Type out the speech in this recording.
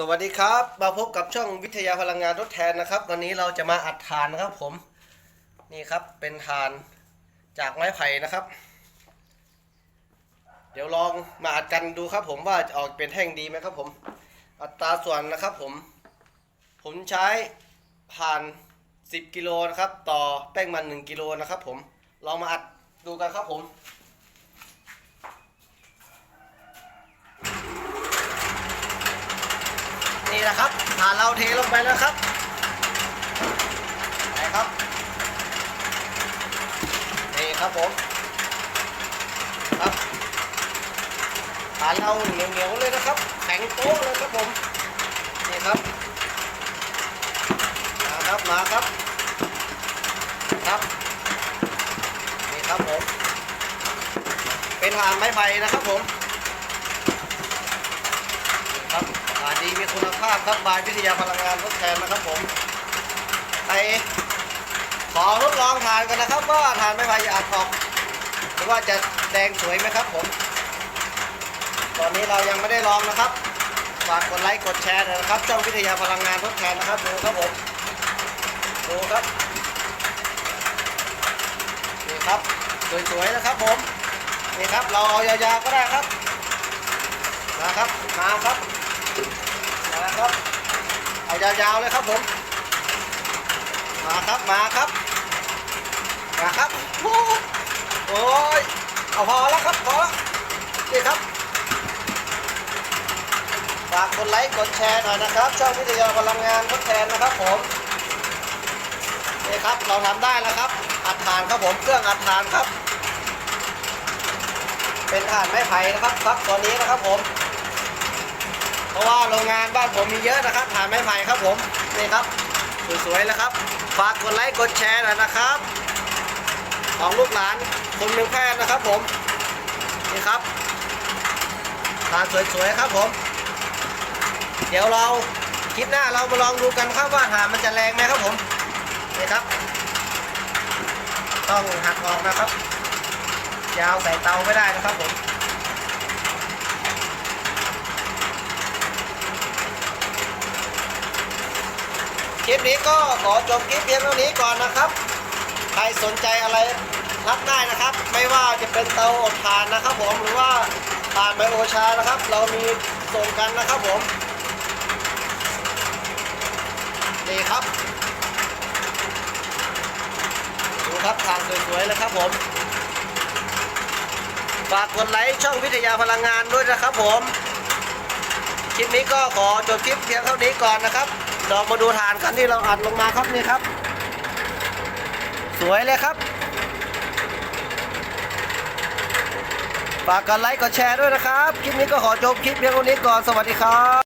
สวัสดีครับ มาพบกับช่องวิทยาพลังงานทดแทนนะครับ วันนี้เราจะมาอัดทานนะครับผม นี่ครับเป็นทานจากไม้ไผ่นะครับ เดี๋ยวลองมาอัดกันดูครับ ผมว่าจะออกเป็นแท่งดีไหมครับผม อัตราส่วนนะครับผม ผมใช้ผ่าน 10 กิโลนะครับ ต่อแป้งมัน 1 กิโลนะครับ ผมลองมาอัดดูกันครับผม นี่นะครับฐานเราเทลงไปแล้วครับไปครับนี่ครับผมครับฐานเราเหนียวเหนียวๆเลยนะครับ แข็งโต๊ะเลยครับผมนี่ครับมาครับมาครับครับนี่ครับผมเป็นฐานไม้ไผ่นะครับผมครับ ดีมีคุณภาพครับบายวิทยาพลังงานทดแทนนะครับผมไปขอทดลองทานกันนะครับ ว่าทานไม่ไผ่จะอัดออกหรือว่าจะแดงสวยไหมครับผม ตอนนี้เรายังไม่ได้ลองนะครับฝากกดไลค์กดแชร์หน่อยนะครับช่องวิทยาพลังงานทดแทนนะครับดูครับผมดูครับนี่ครับสวยๆนะครับผมนี่ครับเราเอายาวๆก็ได้ครับมาครับมาครับ ยาวๆเลยครับผม มาครับมาครับมาครับโอ้ยเอาพอแล้วครับพอแล้วนี่ครับฝากกดไลค์กดแชร์หน่อยนะครับ ช่องวิทยาพลังงานทดแทนนะครับผมนี่ครับเราทำได้แล้วครับ อัดฐานครับผมเครื่องอัดฐานครับ เป็นถ่านไม้ไผ่นะครับครับตัวนี้นะครับผม ราะว่าโรงงานบ้านผมมีเยอะนะครับถ่านไม้ไผ่ครับผมนี่ครับสวยๆแล้วครับ ฝากกดไลค์กดแชร์หน่อยนะครับ ของลูกหลานคนเมืองแพร่นะครับผมนี่ครับถ่านสวยๆครับผม เดี๋ยวเราคลิปหน้าเรามาลองดูกันครับว่าถ่านมันจะแรงไหมครับผมนี่ครับ ต้องหักออกนะครับ ยาวใส่เตาไม่ได้นะครับผม คลิปนี้ก็ขอจบคลิปเพียงเท่านี้ก่อนนะครับ ใครสนใจอะไรรับได้นะครับ ไม่ว่าจะเป็นเตาอบถ่านนะครับ ผมหรือว่าถ่านไบโอชานะครับ เรามีส่งกันนะครับผมนี่ครับดูครับทางสวยๆเลยครับผมฝากกดไลค์ช่องวิทยาพลังงานด้วยนะครับผม คลิปนี้ก็ขอจบคลิปเพียงเท่านี้ก่อนนะครับ เรามาดูฐานกันที่เราอัดลงมาครับนี่ครับ สวยเลยครับฝากกดไลค์กดแชร์ด้วยนะครับ คลิปนี้ก็ขอจบคลิปเพียงเท่านี้ก่อนสวัสดีครับ